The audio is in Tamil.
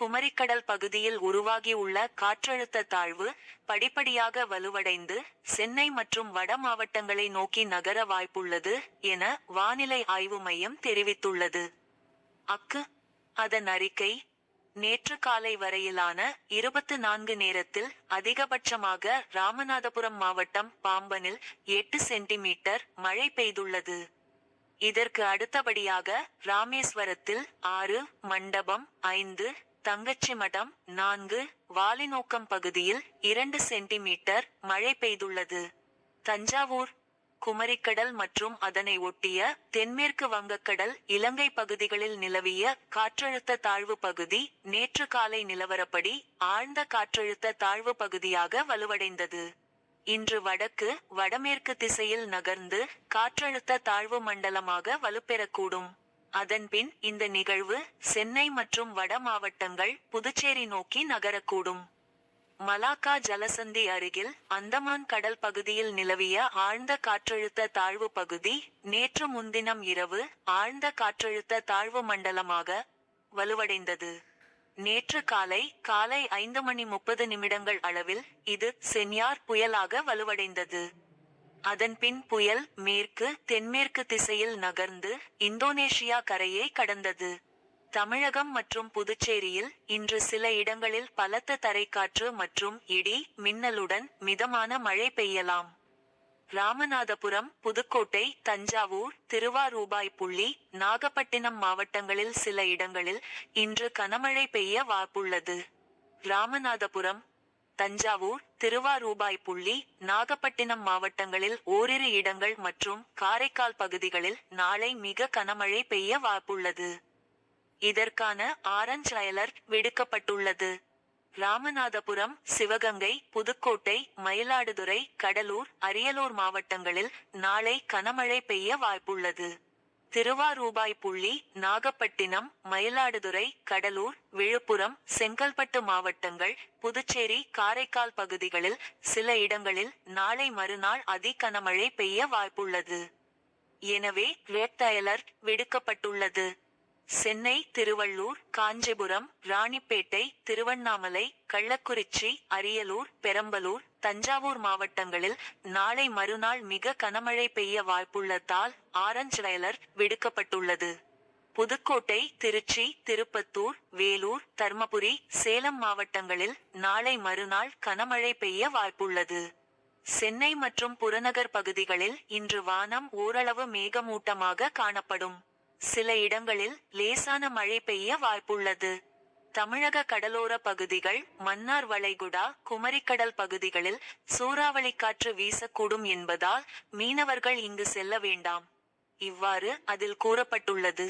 குமரிக்கடல் பகுதியில் உருவாகியுள்ள காற்றழுத்த தாழ்வு படிப்படியாக வலுவடைந்து சென்னை மற்றும் வட மாவட்டங்களை நோக்கி நகர வாய்ப்புள்ளது என வானிலை ஆய்வு மையம் தெரிவித்துள்ளது. அக்கு அதன் அறிக்கை நேற்று காலை வரையிலான இருபத்து நான்கு நேரத்தில் அதிகபட்சமாக ராமநாதபுரம் மாவட்டம் பாம்பனில் எட்டு சென்டிமீட்டர் மழை பெய்துள்ளது. இதற்கு அடுத்தபடியாக ராமேஸ்வரத்தில் ஆறு மண்டபம் ஐந்து தங்கச்சிமடம் நான்கு வாலிநோக்கம் பகுதியில் இரண்டு சென்டிமீட்டர் மழை பெய்துள்ளது. தஞ்சாவூர் குமரிக்கடல் மற்றும் அதனை ஒட்டிய தென்மேற்கு வங்கக்கடல் இலங்கை பகுதிகளில் நிலவிய காற்றழுத்த தாழ்வு பகுதி நேற்று காலை நிலவரப்படி ஆழ்ந்த காற்றழுத்த தாழ்வு பகுதியாக வலுவடைந்தது. இன்று வடக்கு வடமேற்கு திசையில் நகர்ந்து காற்றழுத்த தாழ்வு மண்டலமாக வலுப்பெறக்கூடும். அதன்பின் இந்த நிகழ்வு சென்னை மற்றும் வட மாவட்டங்கள் புதுச்சேரி நோக்கி நகரக்கூடும். மலாக்கா ஜலசந்தி அருகில் அந்தமான் கடல் பகுதியில் நிலவிய ஆழ்ந்த காற்றழுத்த தாழ்வு பகுதி நேற்று முன்தினம் இரவு ஆழ்ந்த காற்றழுத்த தாழ்வு மண்டலமாக வலுவடைந்தது. நேற்று காலை காலை ஐந்து மணி முப்பது நிமிடங்கள் அளவில் இது சென்யார் புயலாக வலுவடைந்தது. அதன்பின் புயல் மேற்கு தென்மேற்கு திசையில் நகர்ந்து இந்தோனேஷியா கரையை கடந்தது. தமிழகம் மற்றும் புதுச்சேரியில் இன்று சில இடங்களில் பலத்த தரைக்காற்று மற்றும் இடி மின்னலுடன் மிதமான மழை பெய்யலாம். ராமநாதபுரம் புதுக்கோட்டை தஞ்சாவூர் திருவாரூபாய் புள்ளி நாகப்பட்டினம் மாவட்டங்களில் சில இடங்களில் இன்று கனமழை பெய்ய வாய்ப்புள்ளது. ராமநாதபுரம் தஞ்சாவூர் திருவாரூபாய் புள்ளி நாகப்பட்டினம் மாவட்டங்களில் ஓரிரு இடங்கள் மற்றும் காரைக்கால் பகுதிகளில் நாளை மிக கனமழை பெய்ய வாய்ப்புள்ளது. இதற்கான ஆரஞ்ச் அலர்ட் விடுக்கப்பட்டுள்ளது. ராமநாதபுரம் சிவகங்கை புதுக்கோட்டை மயிலாடுதுறை கடலூர் அரியலூர் மாவட்டங்களில் நாளை கனமழை பெய்ய வாய்ப்புள்ளது. திருவாரூபாய் புள்ளி நாகப்பட்டினம் மயிலாடுதுறை கடலூர் விழுப்புரம் செங்கல்பட்டு மாவட்டங்கள் புதுச்சேரி காரைக்கால் பகுதிகளில் சில இடங்களில் நாளை மறுநாள் அதி கனமழை பெய்ய வாய்ப்புள்ளது. எனவே ரெட் அலர்ட் விடுக்கப்பட்டுள்ளது. சென்னை திருவள்ளூர் காஞ்சிபுரம் ராணிப்பேட்டை திருவண்ணாமலை கள்ளக்குறிச்சி அரியலூர் பெரம்பலூர் தஞ்சாவூர் மாவட்டங்களில் நாளை மறுநாள் மிக கனமழை பெய்ய வாய்ப்புள்ளதால் ஆரஞ்ச் அலர்ட் விடுக்கப்பட்டுள்ளது. புதுக்கோட்டை திருச்சி திருப்பத்தூர் வேலூர் தர்மபுரி சேலம் மாவட்டங்களில் நாளை மறுநாள் கனமழை பெய்ய வாய்ப்புள்ளது. சென்னை மற்றும் புறநகர் பகுதிகளில் இன்று வானம் ஓரளவு மேகமூட்டமாக காணப்படும். சில இடங்களில் லேசான மழை பெய்ய வாய்ப்புள்ளது. தமிழக கடலோர பகுதிகள் மன்னார் வளைகுடா குமரிக்கடல் பகுதிகளில் சூறாவளி காற்று வீசக்கூடும் என்பதால் மீனவர்கள் இங்கு செல்ல வேண்டாம். இவ்வாறு அதில் கூறப்பட்டுள்ளது.